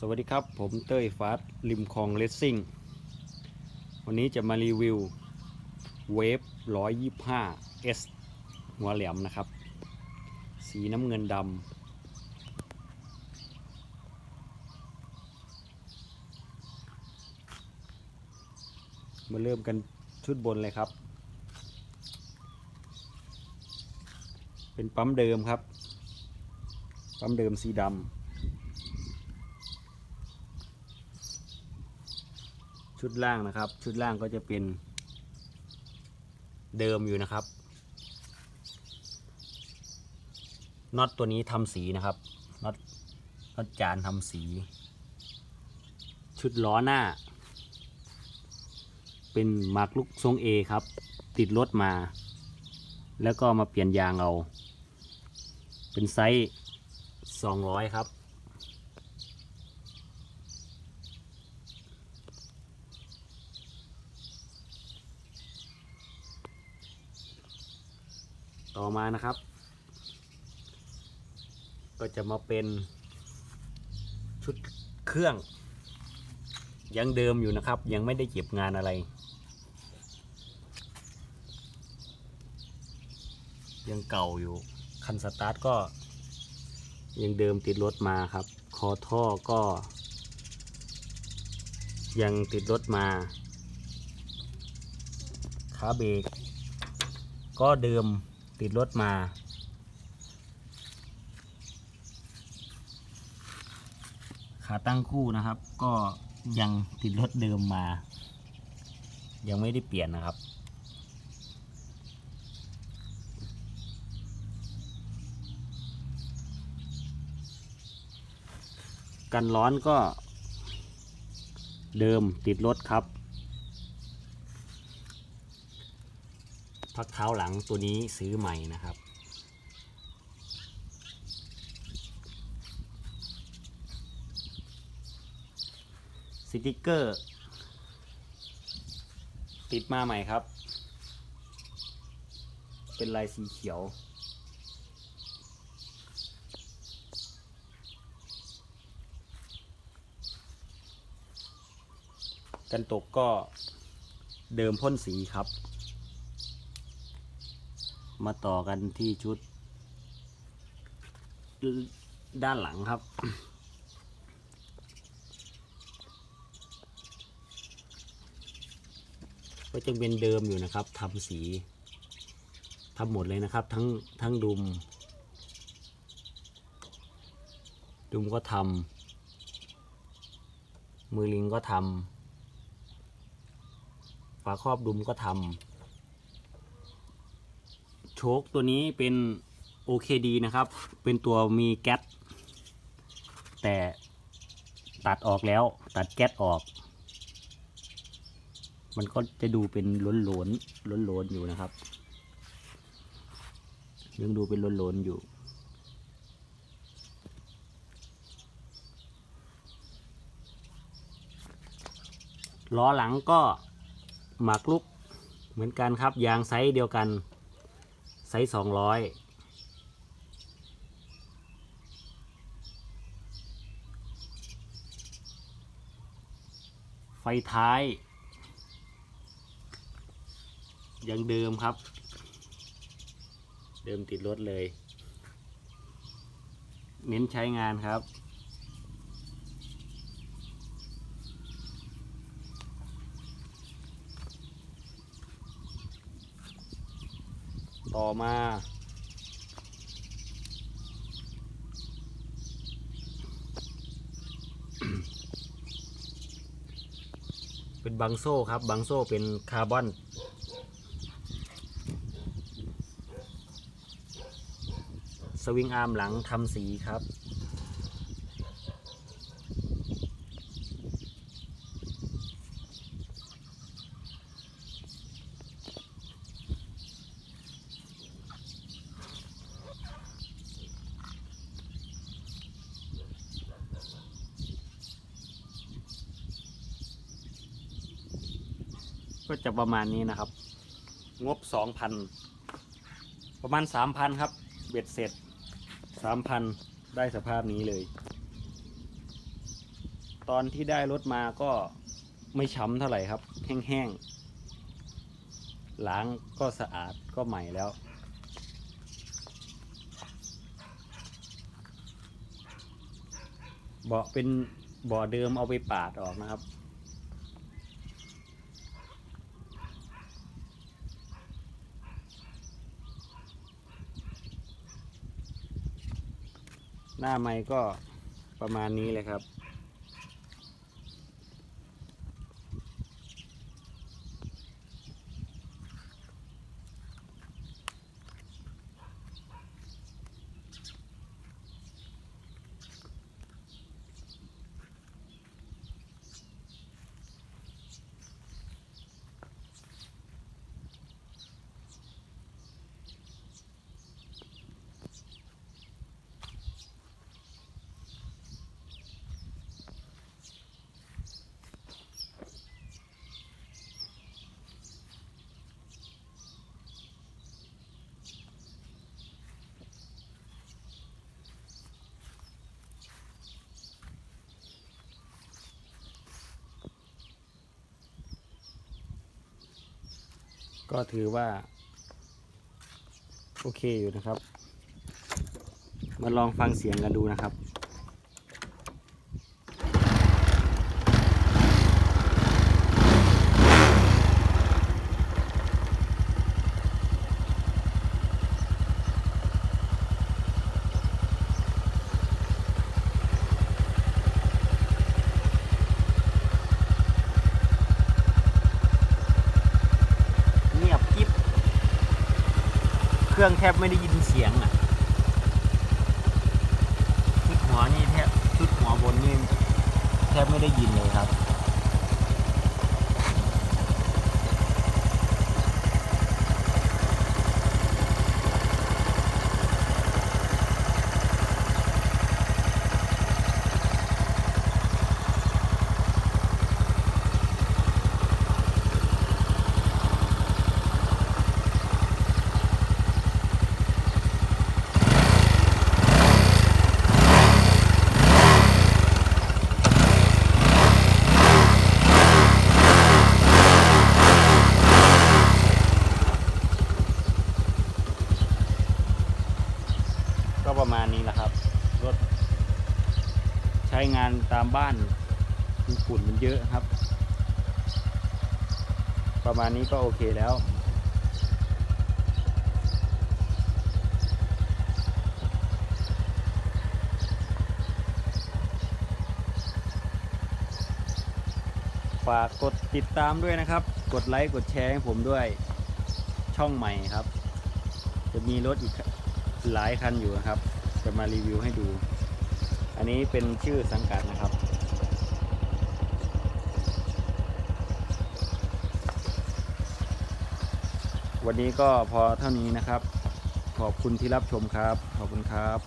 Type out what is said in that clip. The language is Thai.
สวัสดีครับ ผมเต้ยฟาสริมคลองเลสซิ่ง วันนี้จะมารีวิวเวฟ125 S หัวแหลมนะครับ สีน้ำเงินดำมาเริ่มกันชุดบนเลยครับ เป็นปั๊มเดิมครับ ปั๊มเดิมสีดำ ชุดล่างนะครับ ชุดล่างก็จะเป็นเดิมอยู่นะครับน็อตตัวนี้ทำสีนะครับน็อตน็อตจานทำสี ชุดล้อหน้า เป็นมาร์กลูกทรงเอครับ ติดรถมา แล้วก็มาเปลี่ยนยางเอา เป็นไซส์200 ครับ ต่อมานะครับ ก็จะมาเป็นชุดเครื่อง ยังเดิมอยู่นะครับ ยังไม่ได้เก็บงานอะไร ยังเก่าอยู่ คันสตาร์ทก็ ยังเดิมติดรถมาครับ คอท่อก็ ยังติดรถมาขาเบรกก็เดิม ติดรถมา ขาตั้งคู่นะครับ ก็ยังติดรถเดิมมา ยังไม่ได้เปลี่ยนนะครับ กันร้อนก็เดิมติดรถครับ พักเท้าหลังตัวนี้ซื้อใหม่นะครับ สติกเกอร์ ติดมาใหม่ครับ เป็นลายสีเขียวกันตกก็เดิมพ่นสีครับ มาต่อกันที่ชุด ด้านหลังครับ ก็จะเป็นเดิมอยู่นะครับทำสีทำหมดเลยนะครับ ทั้งทั้งดุม ดุมก็ทำมือลิงก็ทำฝาครอบดุมก็ทำ โชคตัวนี้เป็น OKD นะครับ เป็นตัวมีแก๊สแต่ตัดออกแล้วตัดแก๊สออก มันก็จะดูเป็นล้นล้นล้นล้นอยู่นะครับ ยังดูเป็นล้นล้นอยู่ล้อหลังก็หมากลุกเหมือนกันครับ ยางไซส์เดียวกัน ไซส์สองร้อยไฟท้าย ยังเดิมครับ เดิมติดรถเลย เน้นใช้งานครับ ต่อมา เป็นบางโซ่ครับบางโซ่เป็นคาร์บอนสวิงอาร์มหลังทำสีครับ ก็จะประมาณนี้นะครับ งบสองพันประมาณสามพันครับ เบ็ดเสร็จสามพันได้สภาพนี้เลย ตอนที่ได้รถมาก็ไม่ช้ำเท่าไหร่ครับ แห้งๆล้างก็สะอาดก็ใหม่แล้วเบาะเป็นเบาะเดิมเอาไปปาดออกนะครับ หน้าไม้ก็ประมาณนี้เลยครับ ก็ถือว่า โอเคอยู่นะครับ มาลองฟังเสียงกันดูนะครับ เครื่องแทบไม่ได้ยินเสียงอะชุดหัวนี่แทบชุดหัวบนนี่แทบไม่ได้ยินเลยครับ ก็ประมาณนี้แหละครับ รถ ใช้งานตามบ้านฝุ่นมันเยอะครับ ประมาณนี้ก็โอเคแล้วฝากกดติดตามด้วยนะครับ กดไลค์ กดแชร์ให้ผมด้วย ช่องใหม่ครับ จะมีรถอีก หลายคันอยู่นะครับ จะมารีวิวให้ดู อันนี้เป็นชื่อสังกัดนะครับ วันนี้ก็พอเท่านี้นะครับ ขอบคุณที่รับชมครับ ขอบคุณครับ